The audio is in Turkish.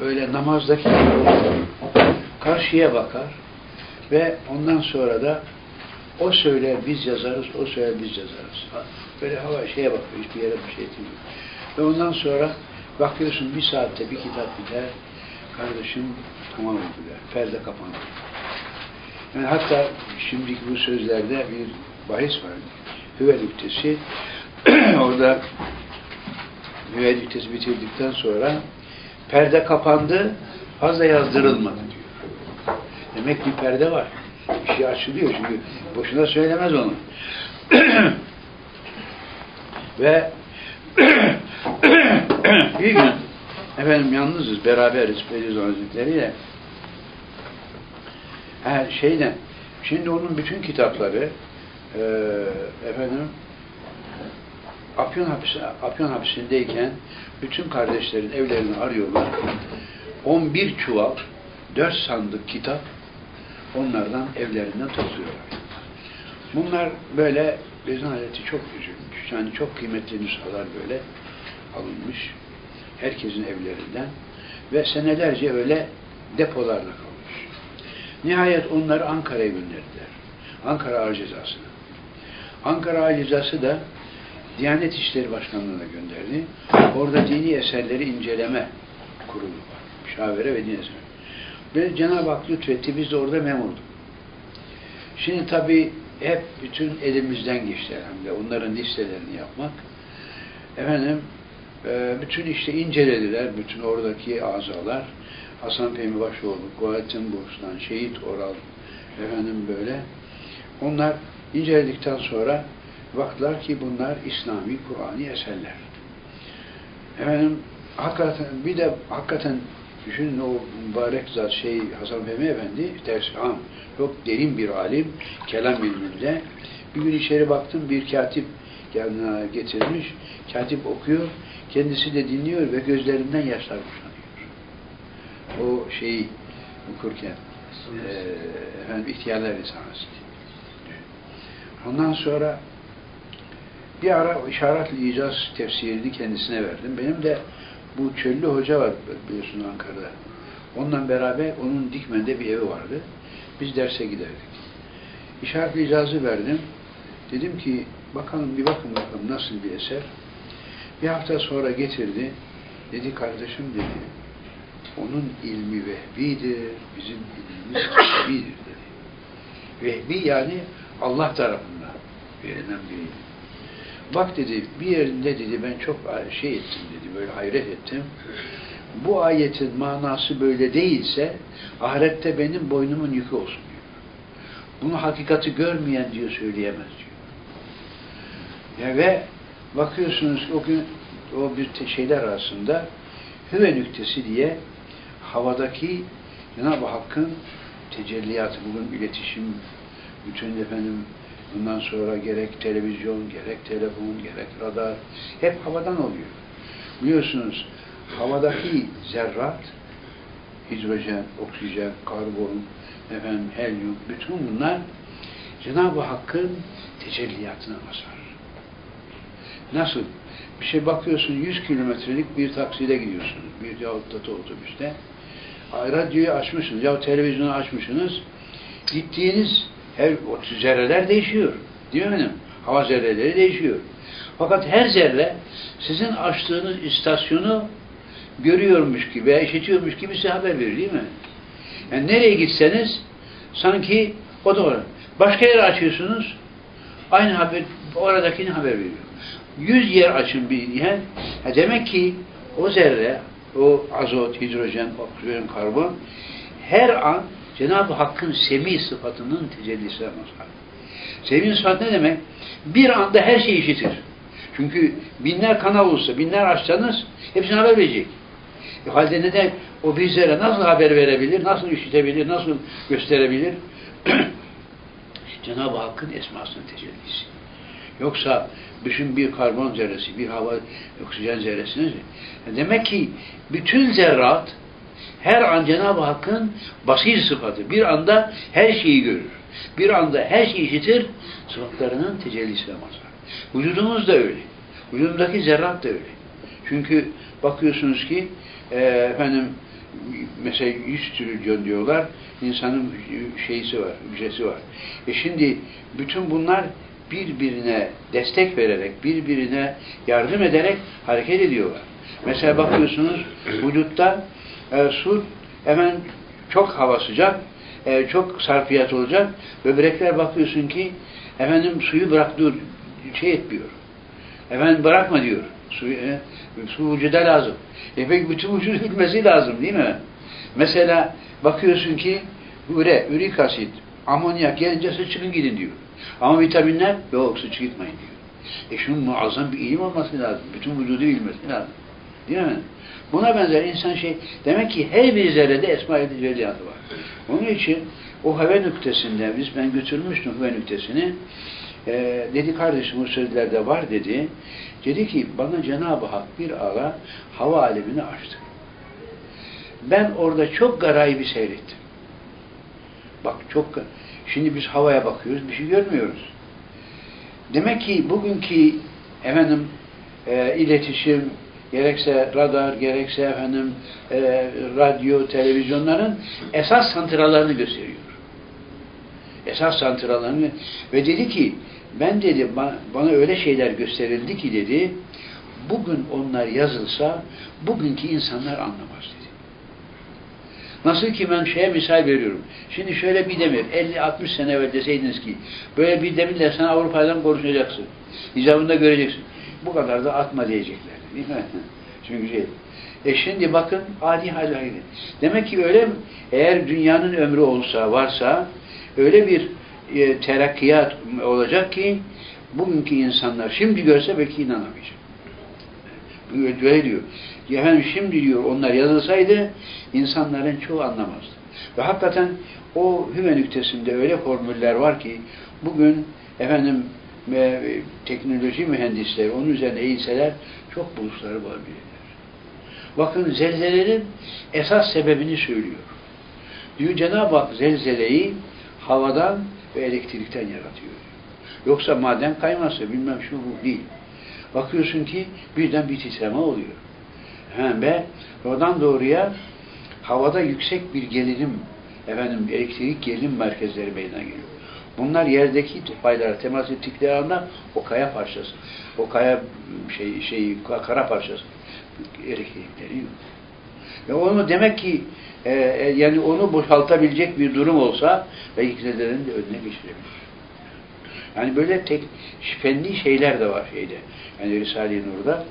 böyle namazdaki karşıya bakar ve ondan sonra da o söyler biz yazarız, o söyler biz yazarız. Böyle hava şeye bakıyor, hiçbir yere bir şey etmiyor. Ve ondan sonra bakıyorsun bir saatte bir kitap biter, kardeşim tamam oldu der, perde kapandı. Yani hatta şimdiki bu sözlerde bir bahis var. Üktesi orada üktesi bitirdikten sonra perde kapandı, fazla yazdırılmadı diyor. Demek ki perde var. Bir şey açılıyor çünkü boşuna söylemez onu. Ve bir gün efendim yalnızız, beraberiz Bediüzzaman Hazretleri'yle. Her şeyden, şimdi onun bütün kitapları e, efendim Afyon, hapis, Afyon hapisindeyken bütün kardeşlerin evlerini arıyorlar. 11 çuval, 4 sandık kitap onlardan evlerinden topluyorlar. Bunlar böyle Bezan aleti çok üzülmüş. Yani çok kıymetli nüshalar böyle alınmış. Herkesin evlerinden ve senelerce öyle depolarla kalmış. Nihayet onları Ankara'ya gönderdiler. Ankara Ağır Cezası'na. Ankara Ağır Cezası da Diyanet İşleri Başkanlığı'na gönderdi. Orada dini eserleri inceleme kurulu var. Müşavere ve dini eser. Ve Cenab-ı Hak lütfetti. Biz de orada memurduk. Şimdi tabii hep bütün elimizden geçti hem de onların listelerini yapmak. Efendim e, bütün işte incelediler bütün oradaki azalar. Hasan Fehmi Başoğlu, Kuvalettin Burs'tan, Şehit Oral efendim böyle. Onlar inceledikten sonra baktılar ki bunlar İslami, Kur'an'i eserler. Efendim hakikaten bir de hakikaten düşünün o mübarek zat şey Hasan Fehmi Efendi ders am çok derin bir alim kelam ilminde. Bir gün içeri baktım bir katip yanına getirmiş katip okuyor kendisi de dinliyor ve gözlerinden yaşlar boşanıyor. O şeyi okurken e, efendim ihtiyarlar risalesi ondan sonra bir ara işaretli icaz tefsirini kendisine verdim. Benim de bu Çöllü Hoca var biliyorsun Ankara'da. Onunla beraber onun Dikmen'de bir evi vardı. Biz derse giderdik. İşaretli icazı verdim. Dedim ki bakalım bir bakın bakalım nasıl bir eser. Bir hafta sonra getirdi. Dedi kardeşim dedi onun ilmi vehbidir, bizim ilmimiz vehbidir dedi. Vehbi yani Allah tarafından verilen bir ilim. Bak dedi bir yerinde dedi ben çok şey ettim dedi böyle hayret ettim. Bu ayetin manası böyle değilse ahirette benim boynumun yükü olsun diyor. Bunu hakikati görmeyen diyor söyleyemez diyor. Ya ve bakıyorsunuz o gün o bir şeyler arasında hüve nüktesi diye havadaki Cenab-ı Hakk'ın tecelliyatı bugün iletişim bütün efendim Bundan sonra gerek televizyon, gerek telefon, gerek radar hep havadan oluyor. Biliyorsunuz havadaki zerrat, hidrojen, oksijen, karbon, efendim, helyum, bütün bunlar Cenab-ı Hakk'ın tecelliyatına basar. Nasıl? Bir şey bakıyorsun 100 kilometrelik bir takside gidiyorsunuz. Bir yahut da otobüste. Radyoyu açmışsınız ya televizyonu açmışsınız. Gittiğiniz her o zerreler değişiyor. Değil mi? Hava zerreleri değişiyor. Fakat her zerre sizin açtığınız istasyonu görüyormuş gibi veya işitiyormuş gibi size haber verir değil mi? Yani nereye gitseniz sanki o var. Başka yere açıyorsunuz aynı haber oradakini haber veriyor. Yüz yer açın bir yer. Ha demek ki o zerre, o azot, hidrojen, oksijen, karbon her an Cenab-ı Hakk'ın semi sıfatının tecellisine mazhar. Semi sıfat ne demek? Bir anda her şeyi işitir. Çünkü binler kanal olsa, binler açsanız hepsine haber verecek. E halde neden o bizlere nasıl haber verebilir, nasıl işitebilir, nasıl gösterebilir? Cenab-ı Hakk'ın esmasının tecellisi. Yoksa bütün bir karbon zerresi, bir hava oksijen zerresi demek ki bütün zerrat her an Cenab-ı Hakk'ın basir sıfatı. Bir anda her şeyi görür. Bir anda her şeyi işitir. Sıfatlarının tecellisine mazhar. Vücudumuz da öyle. Vücudumdaki zerrat da öyle. Çünkü bakıyorsunuz ki e, efendim mesela 100 trilyon diyorlar, insanın şeysi var, hücresi var. E şimdi bütün bunlar birbirine destek vererek, birbirine yardım ederek hareket ediyorlar. Mesela bakıyorsunuz vücutta e, su hemen çok hava sıcak, e, çok sarfiyat olacak. Böbrekler bakıyorsun ki efendim suyu bırak dur, şey etmiyor. Efendim bırakma diyor. Su, e, su vücuda lazım. E peki bütün vücudu bilmesi lazım değil mi? Mesela bakıyorsun ki üre, ürik asit, amonyak gelince su çıkın gidin diyor. Ama vitaminler yok su gitmeyin diyor. E şunun muazzam bir ilim olması lazım. Bütün vücudu bilmesi lazım. Değil mi? Buna benzer insan şey, demek ki her bir zerrede Esma-i Celliyatı var. Onun için o heve nüktesinde, biz ben götürmüştüm heve nüktesini, e, dedi kardeşim o sözlerde var dedi, dedi ki bana Cenab-ı Hak bir ara hava alemini açtı. Ben orada çok garayibi seyrettim. Bak çok, şimdi biz havaya bakıyoruz, bir şey görmüyoruz. Demek ki bugünkü efendim e, iletişim, gerekse radar, gerekse efendim e, radyo, televizyonların esas santralarını gösteriyor. Esas santralarını ve dedi ki ben dedi bana, öyle şeyler gösterildi ki dedi bugün onlar yazılsa bugünkü insanlar anlamaz dedi. Nasıl ki ben şeye misal veriyorum. Şimdi şöyle bir demir 50-60 sene evvel deseydiniz ki böyle bir demirle sen Avrupa'dan konuşacaksın. İcabında göreceksin. Bu kadar da atma diyecekler. Değil mi? Çünkü şey. E şimdi bakın adi hal. Demek ki öyle eğer dünyanın ömrü olsa, varsa öyle bir e, terakkiyat olacak ki bugünkü insanlar şimdi görse belki inanamayacak. Böyle diyor. Efendim şimdi diyor onlar yazılsaydı insanların çoğu anlamazdı. Ve hakikaten o hüme nüktesinde öyle formüller var ki bugün efendim teknoloji mühendisleri onun üzerine eğilseler çok buluşları bulabilirler. Bakın zelzelenin esas sebebini söylüyor. Diyor Cenab-ı Hak zelzeleyi havadan ve elektrikten yaratıyor. Yoksa maden kayması bilmem şu bu değil. Bakıyorsun ki birden bir titreme oluyor. Hemen ve oradan doğruya havada yüksek bir gerilim efendim elektrik gerilim merkezleri meydana geliyor. Bunlar yerdeki paylara temas ettikleri anda o kaya parçası, o kaya şey, şey kara parçası elektrikleri yok. Ve onu demek ki e, e, yani onu boşaltabilecek bir durum olsa belki zedelerin de önüne geçirebilir. Yani böyle tek fenli şeyler de var şeyde. Yani Risale-i Nur'da